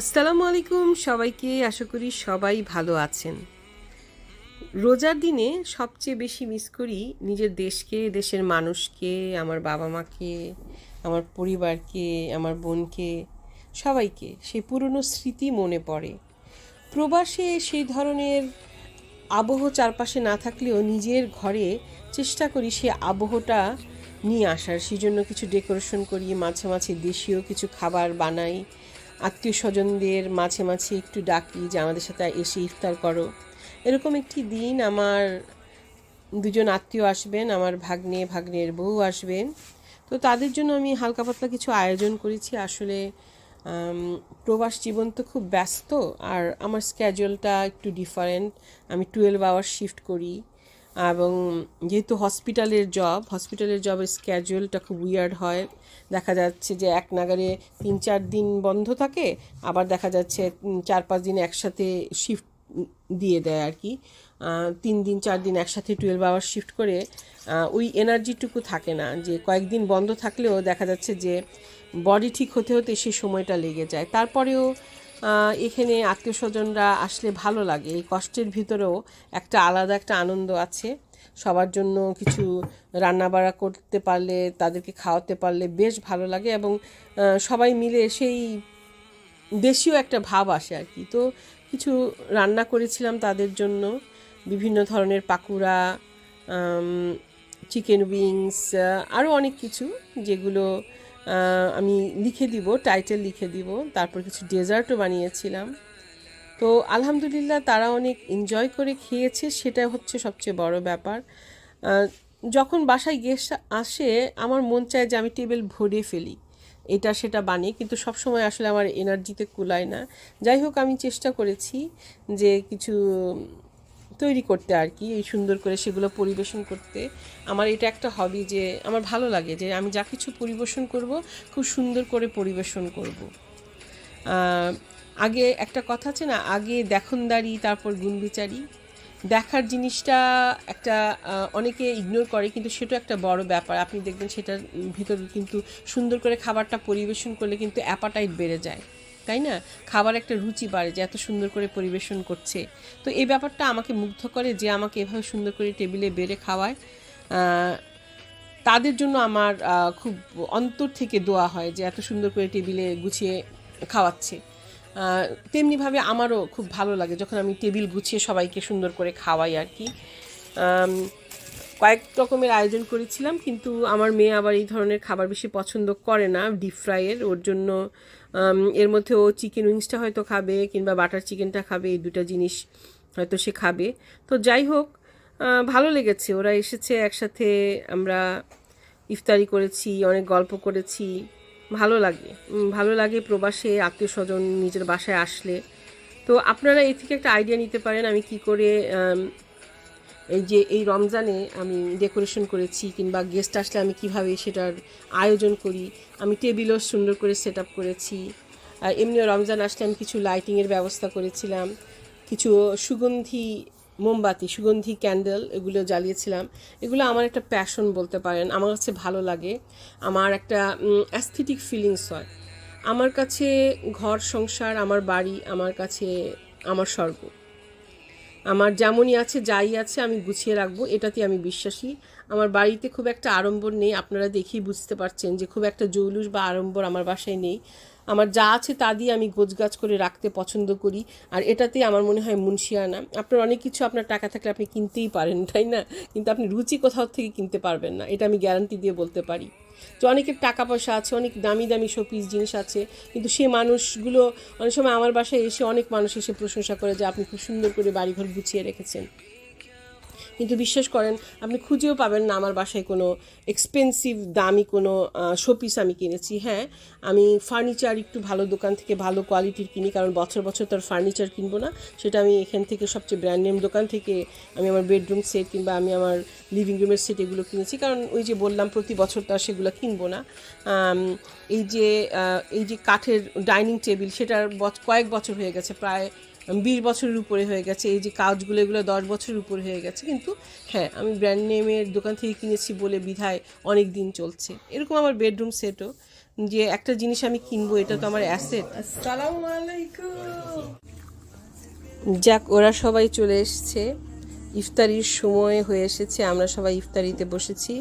আসসালামু আলাইকুম সবাইকে আশা করি সবাই ভালো আছেন। রোজার দিনে সবচেয়ে বেশি মিস করি নিজের দেশকে, দেশের মানুষকে, আমার বাবা মাকে আমার পরিবারকে, আমার বোনকে, সবাইকে। সেই পুরনো স্মৃতি মনে পড়ে। প্রবাসে সেই ধরনের আবহ চারপাশে না থাকলেও নিজের ঘরে চেষ্টা করি সে আবহটা নিয়ে আসার। সেই জন্য কিছু ডেকোরেশন করি, মাঝে মাঝে দেশীয় কিছু খাবার বানাই আত্মীয় স্বজনদের মাঝে মাঝে একটু ডাকি যে আমাদের সাথে এসে ইফতার করো। এরকম একটি দিন আমার দুজন আত্মীয় আসবেন, আমার ভাগ্নে, ভাগ্নের বউ আসবেন। তো তাদের জন্য আমি হালকা পাতলা কিছু আয়োজন করেছি। আসলে প্রবাস জীবন তো খুব ব্যস্ত আর আমার স্ক্যাজুয়ালটা একটু ডিফারেন্ট আমি টুয়েলভ আওয়ার শিফট করি। এবং যেহেতু হসপিটালের জব হসপিটালের জবের স্ক্যাজুয়ালটা খুব উইয়ার্ড হয়। দেখা যাচ্ছে যে এক নাগারে তিন চার দিন বন্ধ থাকে, আবার দেখা যাচ্ছে চার পাঁচ দিন একসাথে শিফট দিয়ে দেয় আর কি। তিন দিন, চার দিন একসাথে টুয়েলভ আওয়ার শিফট করে ওই এনার্জিটুকু থাকে না। যে কয়েকদিন বন্ধ থাকলেও দেখা যাচ্ছে যে বডি ঠিক হতে হতে সে সময়টা লেগে যায়। তারপরেও এখানে আত্মীয় স্বজনরা আসলে ভালো লাগে। এই কষ্টের ভিতরেও একটা আলাদা একটা আনন্দ আছে। সবার জন্য কিছু রান্নাবাড়া করতে পারলে, তাদেরকে খাওয়াতে পারলে বেশ ভালো লাগে এবং সবাই মিলে সেই দেশীয় একটা ভাব আসে আর কি। তো কিছু রান্না করেছিলাম তাদের জন্য। বিভিন্ন ধরনের পাকুড়া চিকেন উইংস, আরও অনেক কিছু যেগুলো আমি লিখে দিব টাইটেল লিখে দিব। তারপর কিছু ডেজার্টও বানিয়েছিলাম। তো আলহামদুলিল্লাহ তারা অনেক এনজয় করে খেয়েছে, সেটা হচ্ছে সবচেয়ে বড় ব্যাপার। যখন বাসায় গেস্ট আসে, আমার মন চায় যে আমি টেবিল ভরে ফেলি। এটা সেটা বানিয়ে, কিন্তু সবসময় আসলে আমার এনার্জিতে কুলায় না। যাই হোক, আমি চেষ্টা করেছি যে কিছু তৈরি করতে আর কি, এই সুন্দর করে সেগুলো পরিবেশন করতে। আমার এটা একটা হবি যে আমার ভালো লাগে যে আমি যা কিছু পরিবেশন করব, খুব সুন্দর করে পরিবেশন করব। আগে একটা কথা আছে না, আগে দেখনদারি, তারপর গুণবিচারি। দেখার জিনিসটা একটা অনেকে ইগনোর করে কিন্তু সেটা একটা বড় ব্যাপার। আপনি দেখবেন সেটার ভিতর কিন্তু সুন্দর করে খাবারটা পরিবেশন করলে কিন্তু অ্যাপাটাইট বেড়ে যায়। তাই না? খাবার একটা রুচি বাড়ে যে এত সুন্দর করে পরিবেশন করছে। তো এই ব্যাপারটা আমাকে মুগ্ধ করে যে আমাকে এভাবে সুন্দর করে টেবিলে বেড়ে খাওয়ায়। তাদের জন্য আমার খুব অন্তর থেকে দোয়া হয় যে এত সুন্দর করে টেবিলে গুছিয়ে খাওয়াচ্ছে। তেমনিভাবে আমারও খুব ভালো লাগে যখন আমি টেবিল গুছিয়ে সবাইকে সুন্দর করে খাওয়াই আর কি। কয়েক রকমের আয়োজন করেছিলাম, কিন্তু আমার মেয়ে আবার এই ধরনের খাবার বেশি পছন্দ করে না ডিপ ফ্রাইয়ের ওর জন্য এর মধ্যে ও চিকেন উইংসটা হয়তো খাবে, কিংবা বাটার চিকেনটা খাবে, এই দুটো জিনিস হয়তো সে খাবে। তো যাই হোক ভালো লেগেছে। ওরা এসেছে একসাথে, আমরা ইফতারি করেছি, অনেক গল্প করেছি। ভালো লাগে ভালো লাগে প্রবাসে আত্মীয় স্বজন নিজের বাসায় আসলে। তো আপনারা এই থেকে একটা আইডিয়া নিতে পারেন, আমি কি করে এই যে এই রমজানে আমি ডেকোরেশন করেছি কিংবা গেস্ট আসলে আমি কীভাবে সেটার আয়োজন করি, আমি টেবিলও সুন্দর করে সেট আপ করেছি এমনিও রমজান আসলে আমি কিছু লাইটিংয়ের ব্যবস্থা করেছিলাম, কিছু সুগন্ধি মোমবাতি, সুগন্ধি ক্যান্ডেল এগুলো জ্বালিয়েছিলাম। এগুলো আমার একটা প্যাশন বলতে পারেন, আমার কাছে ভালো লাগে। আমার একটা অ্যাস্থেটিক ফিলিংস হয়। আমার কাছে ঘর, সংসার, আমার বাড়ি, আমার কাছে, আমার স্বর্গ। আমার যেমনই আছে, যাই আছে, আমি গুছিয়ে রাখব এটাতে আমি বিশ্বাসী। আমার বাড়িতে খুব একটা আড়ম্বর নেই, আপনারা দেখেই বুঝতে পারছেন যে খুব একটা জৌলুস বা আড়ম্বর আমার বাসায় নেই। আমার যা আছে তা দিয়ে আমি গোছগাছ করে রাখতে পছন্দ করি। আর এটাতে আমার মনে হয় মুন্সিয়ানা আপনার অনেক কিছু আপনার টাকা থাকলে আপনি কিনতেই পারেন, তাই না? কিন্তু আপনি রুচি কোথাও থেকে কিনতে পারবেন না। এটা আমি গ্যারান্টি দিয়ে বলতে পারি। তো অনেকের টাকা পয়সা আছে, অনেক দামি দামি শোপিস জিনিস আছে। কিন্তু সে মানুষগুলো অনেক সময় আমার বাসায় এসে অনেক মানুষ এসে প্রশংসা করে যে আপনি খুব সুন্দর করে বাড়িঘর গুছিয়ে রেখেছেন। কিন্তু বিশ্বাস করেন, আপনি খুঁজেও পাবেন না আমার বাসায় কোনো এক্সপেন্সিভ দামি কোনো শোপিস আমি কিনেছি। হ্যাঁ আমি ফার্নিচার একটু ভালো দোকান থেকে ভালো কোয়ালিটির কিনি, কারণ বছর বছর তার ফার্নিচার কিনবো না। সেটা আমি এখান থেকে সবচেয়ে ব্র্যান্ড নেম দোকান থেকে আমি আমার বেডরুম সেট কিংবা আমি আমার লিভিং রুমের সেট এগুলো কিনেছি। কারণ ওই যে বললাম, প্রতি বছর তো আর সেগুলো কিনবো না। এই যে এই যে কাঠের ডাইনিং টেবিল সেটার কয়েক বছর হয়ে গেছে, প্রায় বিশ বছরের উপরে হয়ে গেছে। এই যে কাজগুলো এগুলো দশ বছরের উপরে হয়ে গেছে। কিন্তু হ্যাঁ আমি ব্র্যান্ড নেমের দোকান থেকে কিনেছি বলে বিধায় অনেক দিন চলছে। এরকম আমার বেডরুম সেটও যে একটা জিনিস আমি কিনবো এটা তো আমার অ্যাসেট যাক ওরা সবাই চলে এসছে। ইফতারির সময় হয়ে এসেছে আমরা সবাই ইফতারিতে বসেছি।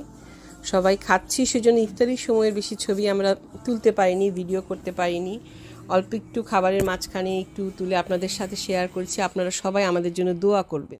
সবাই খাচ্ছি সেজন্য ইফতারির সময়ের বেশি ছবি আমরা তুলতে পারিনি ভিডিও করতে পারিনি। অল্প একটু খাবারের মাঝখানে একটু তুলে আপনাদের সাথে শেয়ার করছি। আপনারা সবাই আমাদের জন্য দোয়া করবেন।